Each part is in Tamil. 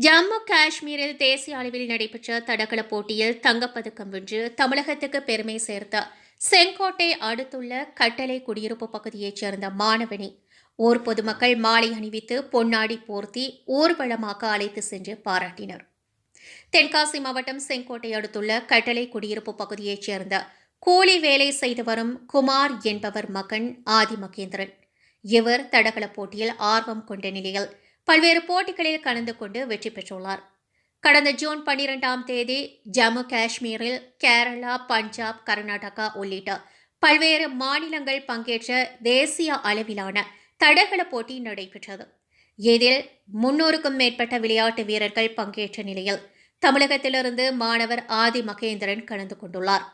ஜம்மு காஷ்மீரில் தேசிய அளவில் நடைபெற்ற தடகள போட்டியில் தங்கப்பதக்கம் வென்று தமிழகத்துக்கு பெருமை சேர்த்த செங்கோட்டை அடுத்துள்ள கட்டளை குடியிருப்பு பகுதியைச் சேர்ந்த மாணவனி. ஊர் பொதுமக்கள் மாலை அணிவித்து பொன்னாடி போர்த்தி ஊர்வலமாக அழைத்து சென்று பாராட்டினர். தென்காசி மாவட்டம் செங்கோட்டை அடுத்துள்ள கட்டளை குடியிருப்பு பகுதியைச் சேர்ந்த கூலி வேலை செய்து வரும் குமார் என்பவர் மகன் ஆதி மகேந்திரன் இவர் தடகள போட்டியில் ஆர்வம் கொண்ட நிலையில் பல்வேறு போட்டிகளில் கலந்து கொண்டு வெற்றி பெற்றுள்ளார். கடந்த ஜூன் பன்னிரெண்டாம் தேதி ஜம்மு காஷ்மீரில் கேரளா பஞ்சாப் கர்நாடகா உள்ளிட்ட பல்வேறு மாநிலங்கள் பங்கேற்ற தேசிய அளவிலான தடகள போட்டி நடைபெற்றது. இதில் முன்னூறுக்கும் மேற்பட்ட விளையாட்டு வீரர்கள் பங்கேற்ற நிலையில் தமிழகத்திலிருந்து மாணவர் ஆதி மகேந்திரன் கலந்து கொண்டுள்ளார்.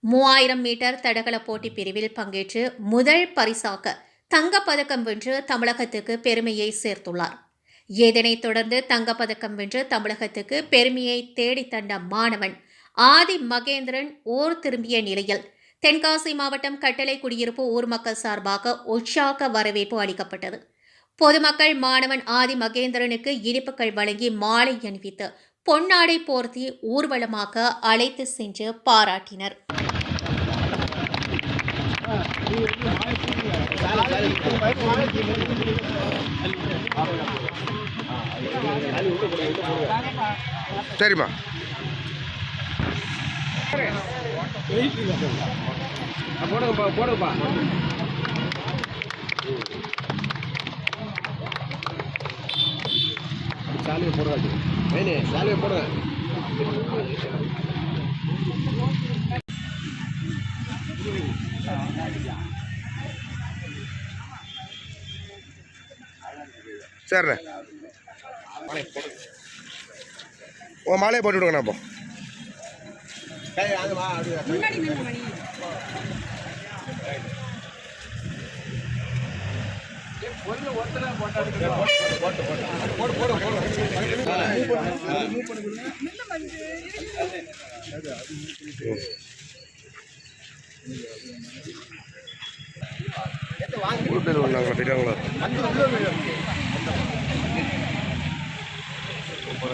மூவாயிரம் மீட்டர் தடகள போட்டி பிரிவில் பங்கேற்று முதல் பரிசாக தங்கப்பதக்கம் வென்று தமிழகத்துக்கு பெருமையை சேர்த்துள்ளார். இதனைத் தொடர்ந்து தங்கப்பதக்கம் வென்று தமிழகத்துக்கு பெருமையை தேடித் தந்த மாணவன் ஆதி மகேந்திரன் ஊர் திரும்பிய நிலையில் தென்காசி மாவட்டம் கட்டளை குடியிருப்பு ஊர் மக்கள் சார்பாக உற்சாக வரவேற்பு அளிக்கப்பட்டது. பொதுமக்கள் மாணவன் ஆதி மகேந்திரனுக்கு இனிப்புகள் வழங்கி மாலை அணிவித்து பொன்னாடை போர்த்தி ஊர்வலமாக அழைத்து சென்று பாராட்டினர். சரிம்மா. போடுங்கப்பா போடுங்கப்பா. சாலையை போடுறாச்சு மைனே சாலையை போடுறேன் சரிண்ணே உன் மாலையை போட்டு விடுங்கண்ணா அப்போ கை அங்கே வா ઉપર